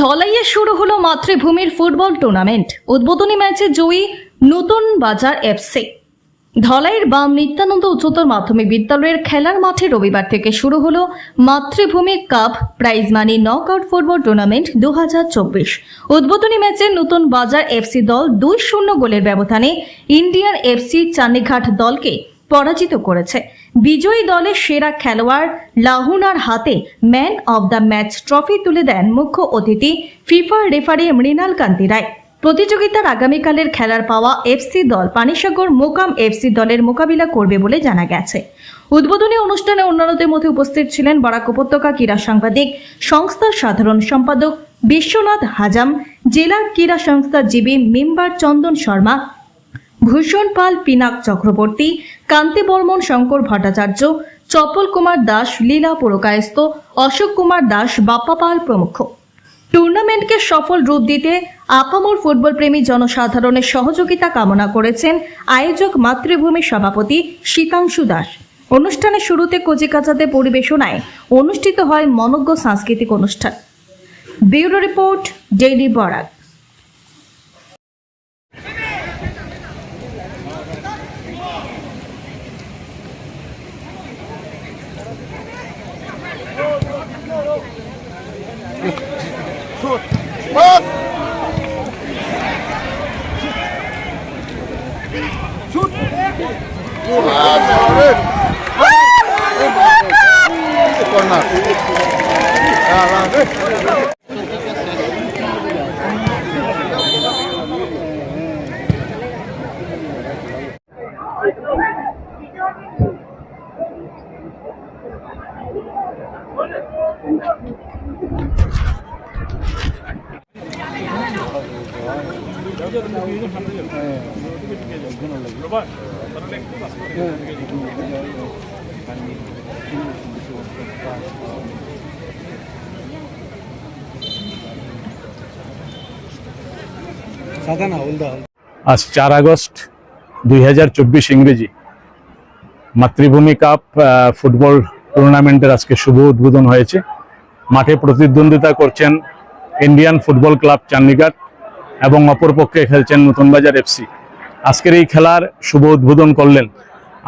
ধলাইয়ে শুরু হলো মাতৃভূমির ফুটবল টুর্নামেন্ট। উদ্বোধনী ম্যাচে জয়ী নতুন বাজার এফসি। ধলাইয়ের বাম নিত্যানন্দ উচ্চতর মাধ্যমিক বিদ্যালয়ের খেলার মাঠে রবিবার থেকে শুরু হলো Matribhumi cup prize money knock out football tournament দু হাজার চব্বিশ। উদ্বোধনী ম্যাচে নতুন বাজার এফসি দল দুই শূন্য গোলের ব্যবধানে ইন্ডিয়ান এফসি চান্নিঘাট দলকে পরাজিত করেছে। বিজয়ী দলের সেরা খেলোয়াড় লাহুনার হাতে man of the match trophy তুলে দেন মুখ্য অতিথি ফিফার রেফারি মৃণাল কান্তি রায়। প্রতিযোগিতার আগামীকালের খেলার পাওয়া এফসি দল পানিসাগর মোকাম এফসি দলের মোকাবিলা করবে বলে জানা গেছে। উদ্বোধনী অনুষ্ঠানে অন্যান্যদের মধ্যে উপস্থিত ছিলেন বরাক উপত্যকা ক্রীড়া সাংবাদিক সংস্থার সাধারণ সম্পাদক বিশ্বনাথ হাজাম, জেলা ক্রীড়া সংস্থা জীবী মেম্বার চন্দন শর্মা, ভূষণ পাল পিনাক চক্রবর্তী, কান্তি বর্মন শঙ্কর ভট্টাচার্য, চপল কুমার দাস, লীলা পুরকায়স্ত অশোক কুমার দাস, বাপ্পা পাল প্রমুখ। টুর্নামেন্টকে সফল রূপ দিতে আপামর ফুটবল প্রেমী জনসাধারণের সহযোগিতা কামনা করেছেন আয়োজক মাতৃভূমি সভাপতি শীতাংশু দাস। অনুষ্ঠানের শুরুতে কচিকাচাতে পরিবেশনায় অনুষ্ঠিত হয় মনজ্ঞ সাংস্কৃতিক অনুষ্ঠান। Bureau report, daily Barak. 여자는 여기는 네. 여기는 반대죠. 여기는 반대죠. আজ চার আগস্ট দুই হাজার চব্বিশ ইংরেজি। মাতৃভূমি কাপ ফুটবল টুর্নামেন্টের আজকে শুভ উদ্বোধন হয়েছে। মাঠে প্রতিদ্বন্দ্বিতা করছেন ইন্ডিয়ান ফুটবল ক্লাব চান্নিঘাট এবং অপরপক্ষে খেলছেন নতুনবাজার এফসি। আজকের এই খেলার শুভ উদ্বোধন করলেন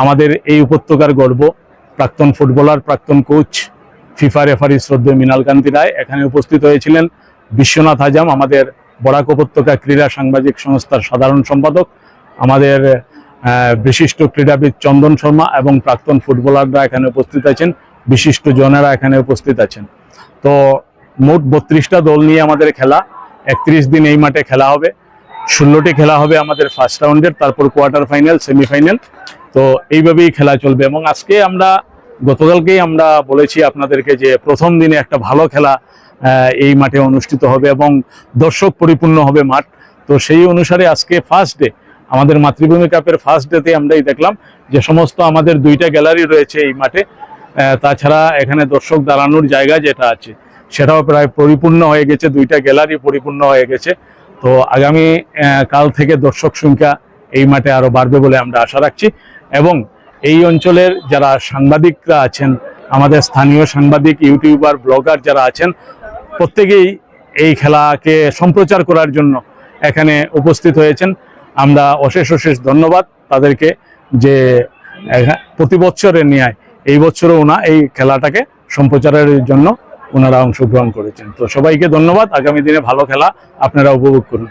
আমাদের এই উপত্যকার গর্ব, প্রাক্তন ফুটবলার, প্রাক্তন কোচ ফিফা রেফারি শ্রদ্ধেয় মৃণাল কান্তি রায়। এখানে উপস্থিত হয়েছিলেন বিশ্বনাথ হাজাম আমাদের বরাক উপত্যকা ক্রীড়া সাংবাদিক সংস্থার সাধারণ সম্পাদক, আমাদের বিশিষ্ট ক্রীড়াবিদ চন্দন শর্মা এবং প্রাক্তন ফুটবলাররা এখানে উপস্থিত আছেন, বিশিষ্ট জনেরা এখানে উপস্থিত আছেন। তো মোট বত্রিশটা দল নিয়ে আমাদের খেলা, একত্রিশ দিন এই মাঠে খেলা হবে। ষোলোটি খেলা হবে আমাদের ফার্স্ট রাউন্ডের তারপর কোয়ার্টার ফাইনাল সেমিফাইনাল তো এইভাবেই খেলা চলবে এবং আজকে আমরা, গতকালকেই আমরা বলেছি আপনাদেরকে যে প্রথম দিনে একটা ভালো খেলা এই মাঠে অনুষ্ঠিত হবে এবং দর্শক পরিপূর্ণ হবে মাঠ। তো সেই অনুসারে আজকে ফার্স্ট ডে আমাদের মাতৃভূমি কাপের ফার্স্ট ডেতে আমরাই দেখলাম যে সমস্ত আমাদের দুইটা গ্যালারি রয়েছে এই মাঠে। তাছাড়া এখানে দর্শক দাঁড়ানোর জায়গা যেটা আছে, সেটাও প্রায় পরিপূর্ণ হয়ে গেছে, দুইটা গ্যালারি পরিপূর্ণ হয়ে গেছে। তো আগামী কাল থেকে দর্শক সংখ্যা এই মাঠে আরও বাড়বে বলে আমরা আশা রাখছি। এবং এই অঞ্চলের যারা সাংবাদিকরা আছেন, আমাদের স্থানীয় সাংবাদিক, ইউটিউবার, ব্লগার যারা আছেন, প্রত্যেকেই এই খেলাকে সম্প্রচার করার জন্য এখানে উপস্থিত হয়েছেন। আমরা অশেষ অশেষ ধন্যবাদ তাদেরকে যে প্রতি বছরের ন্যায় এই বছরও ওনা এই খেলাটাকে সম্প্রচারের জন্য ওনারা অংশগ্রহণ করেছেন। তো সবাইকে ধন্যবাদ। আগামী দিনে ভালো খেলা আপনারা উপভোগ করুন।